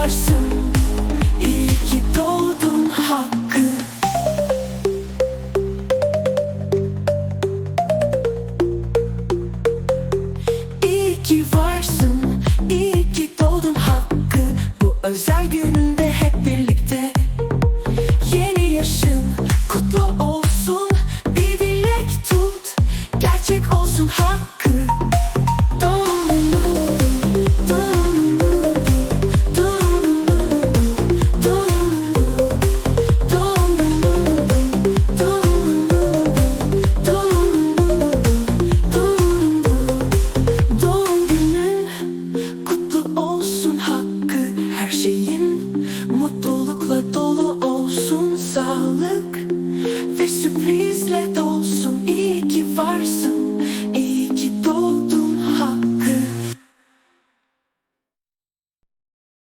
varsın. İyi ki doğdun hakkı. İyi ki varsın İyi ki doğdun hakkı. Bu özel gününde hep birlikte. Yeni yaşın kutlu olsun. Bir dilek tut Gerçek olsun hakkı. sağlık ve sürprizle dolsun. İyi ki varsın.